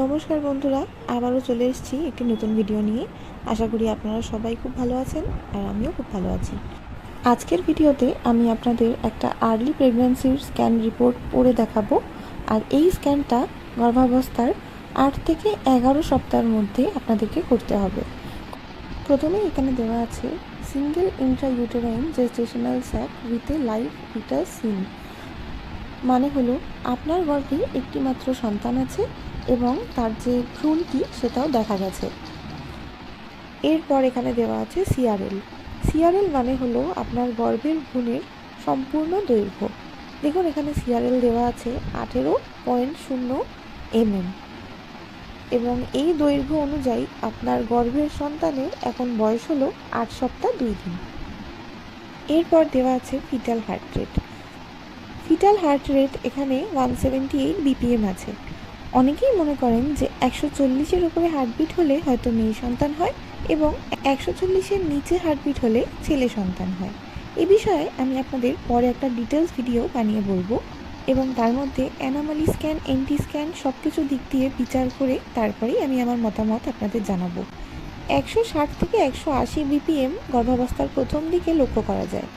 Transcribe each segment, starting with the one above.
নমস্কার বন্ধুরা, আবারও চলে এসেছি একটি নতুন ভিডিও নিয়ে। আশা করি আপনারা সবাই খুব ভালো আছেন আর আমিও খুব ভালো আছি। আজকের ভিডিওতে আমি আপনাদের একটা আর্লি প্রেগন্যান্সির স্ক্যান রিপোর্ট পড়ে দেখাবো। আর এই স্ক্যানটা গর্ভাবস্থার আট থেকে এগারো সপ্তাহের মধ্যে আপনাদেরকে করতে হবে। প্রথমে এখানে দেওয়া আছে single intrauterine gestational sac with a live foetus seen মানে হলো, আপনার গর্ভে একটি মাত্র সন্তান আছে এবং তার যে ভ্রূণটি সেটাও দেখা গেছে। এরপর এখানে দেওয়া আছে সিআরএল। সিআরএল মানে হলো আপনার গর্ভের ভ্রূণের সম্পূর্ণ দৈর্ঘ্য। দেখুন, এখানে সিআরএল দেওয়া আছে আঠেরো পয়েন্ট শূন্য এমএম। এবং এই দৈর্ঘ্য অনুযায়ী আপনার গর্ভের সন্তানের এখন বয়স হলো আট সপ্তাহ দুই দিন। এরপর দেওয়া আছে foetal heart rate foetal heart rate এখানে ওয়ান সেভেন্টি এইট বিপিএম আছে। অনেকেই মনে করেন যে একশো চল্লিশের উপরে হার্টবিট হলে হয়তো মেয়ে সন্তান হয় এবং একশো চল্লিশের নিচে হার্টবিট হলে ছেলে সন্তান হয়। এ বিষয়ে আমি আপনাদের পরে একটা ডিটেলস ভিডিও বানিয়ে বলব এবং তার মধ্যে অ্যানামালি স্ক্যান এনটি স্ক্যান সব কিছু দিক দিয়ে বিচার করে তারপরেই আমি আমার মতামত আপনাদের জানাব। একশো ষাট থেকে একশো আশি বিপিএম গর্ভাবস্থার প্রথম দিকে লক্ষ্য করা যায়।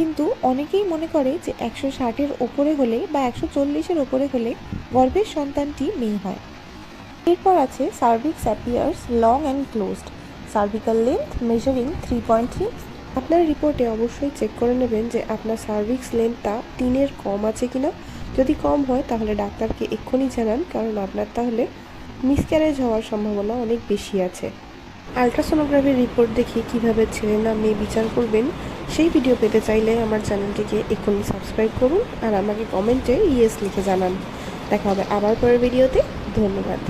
কিন্তু অনেকেই মনে করে যে একশো ষাটের ওপরে হলে বা একশো চল্লিশের ওপরে হলে গর্ভের সন্তানটি মেয়ে হয়। এরপর আছে cervix appears long and closed cervical length measuring three point three আপনার রিপোর্টে অবশ্যই চেক করে নেবেন যে আপনার সার্ভিক্স লেন্থটা তিনের কম আছে কিনা। যদি কম হয়, তাহলে ডাক্তারকে এক্ষুনি জানান, কারণ আপনার তাহলে মিসক্যারেজ হওয়ার সম্ভাবনা অনেক বেশি আছে। আলট্রাসোনোগ্রাফির রিপোর্ট দেখে কীভাবে ছেলে না মেয়ে বিচার করবেন সেই ভিডিও পেতে চাইলে আমার চ্যানেলটিকে এক্ষুনি সাবস্ক্রাইব করুন আর আমাকে কমেন্টে ইয়েস লিখে জানান। দেখা হবে আবার পরের ভিডিওতে ধন্যবাদ।